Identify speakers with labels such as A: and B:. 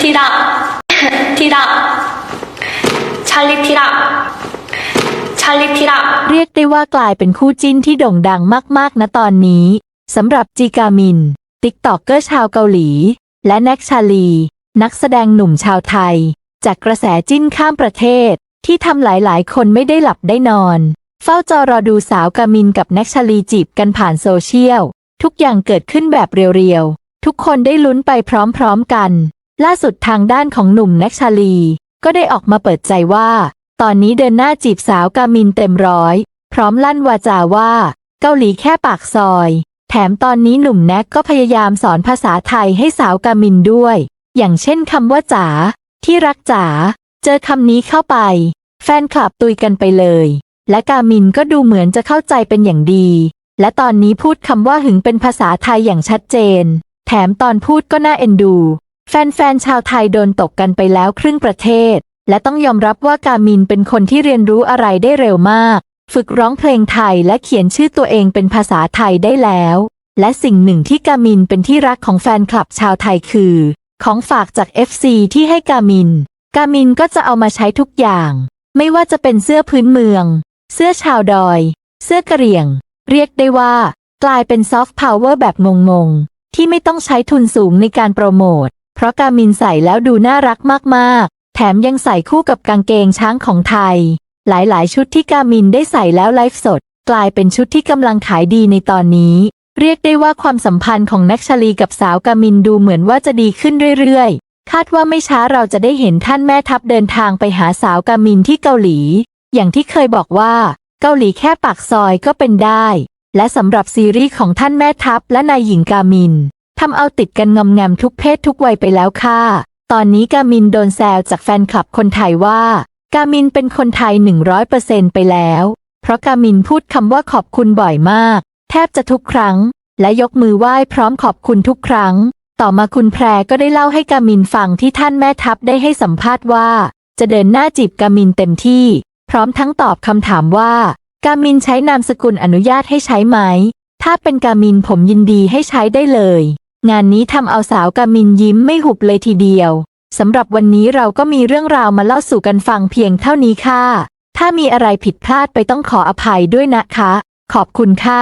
A: 티라 티라 찰리 티라 찰리 티라
B: เรียกได้ว่ากลายเป็นคู่จิ้นที่โด่งดังมากๆนะตอนนี้สำหรับจีกามิน ติ๊กตอกเกอร์ชาวเกาหลี และแน็กชาลี นักแสดงหนุ่มชาวไทย จากกระแสจิ้นข้ามประเทศ ที่ทำหลายๆ คนไม่ได้หลับได้นอน เฝ้าจอรอดูสาวกามินกับแน็กชาลีจีบกันผ่านโซเชียล ทุกอย่างเกิดขึ้นแบบเรียวๆ ทุกคนได้ลุ้นไปพร้อมๆกัน ล่าสุดทางด้านของหนุ่มแน็กชาลี ก็ได้ออกมาเปิดใจว่า ตอนนี้เดินหน้าจีบสาวกามินเต็มร้อย พร้อมลั่นวาจาว่า เกาหลีแค่ปากซอย แถมตอนนี้หนุ่มแน็กก็พยายามสอนภาษาไทยให้สาวกามินด้วย อย่างเช่นคำว่าจ๋าที่รักจ๋าเจอคำนี้เข้าไป แฟนคลับตุยกันไปเลย และกามินก็ดูเหมือนจะเข้าใจเป็นอย่างดี และตอนนี้พูดคำว่าหึงเป็นภาษาไทยอย่างชัดเจน แถมตอนพูดก็น่าเอ็นดู แฟนๆ ชาวไทยโดนตกกันไปแล้วครึ่งประเทศ และต้องยอมรับว่ากามินเป็นคนที่เรียนรู้อะไรได้เร็วมาก ฝึกร้องเพลงไทยและเขียนชื่อตัวเองเป็นภาษาไทยได้แล้ว และสิ่งหนึ่งที่กามินเป็นที่รักของแฟนคลับชาวไทยคือ ของฝากจาก FC ที่ให้กามิน กามินก็จะเอามาใช้ทุกอย่าง ไม่ว่าจะเป็นเสื้อพื้นเมือง เสื้อชาวดอย เสื้อกระเหรี่ยง เรียกได้ว่า กลายเป็นซอฟต์พาวเวอร์แบบงงๆที่ไม่ต้องใช้ทุนสูงในการโปรโมท เพราะกามินใส่แล้วดูน่ารักมากๆ แถมยังใส่คู่กับกางเกงช้างของไทย หลายๆ ชุดที่กามินได้ใส่แล้วไลฟ์สด กลายเป็นชุดที่กำลังขายดีในตอนนี้ เรียกได้ว่าความสัมพันธ์ของนักชาลีกับสาวกามินดูเหมือนว่าจะดีขึ้นเรื่อยๆ คาดว่าไม่ช้าเราจะได้เห็นท่านแม่ทัพเดินทางไปหาสาวกามินที่เกาหลี อย่างที่เคยบอกว่า เกาหลีแค่ปากซอยก็เป็นได้ และสำหรับซีรีส์ของท่านแม่ทัพและนายหญิงกามิน ทำเอาติดกันงอมแงมทุกเพศทุกวัยไปแล้วค่ะ ตอนนี้กามินโดนแซวจากแฟนคลับคนไทยว่า กามินเป็นคนไทย 100%ไปแล้ว เพราะกามินพูดคำว่าขอบคุณบ่อยมาก แทบจะทุกครั้ง และยกมือไหว้พร้อมขอบคุณทุกครั้ง ต่อมาคุณแพรก็ได้เล่าให้กามินฟังที่ท่านแม่ทัพได้ให้สัมภาษณ์ว่า จะเดินหน้าจีบกามินเต็มที่ พร้อมทั้งตอบคำถามว่า กามินใช้นามสกุลอนุญาตให้ใช้ไหม ถ้าเป็นกามินผมยินดีให้ใช้ได้เลย งานนี้ทำเอาสาวกามินยิ้มไม่หุบเลยทีเดียว สำหรับวันนี้เราก็มีเรื่องราวมาเล่าสู่กันฟังเพียงเท่านี้ค่ะ ถ้ามีอะไรผิดพลาดไปต้องขออภัยด้วยนะคะ ขอบคุณค่ะ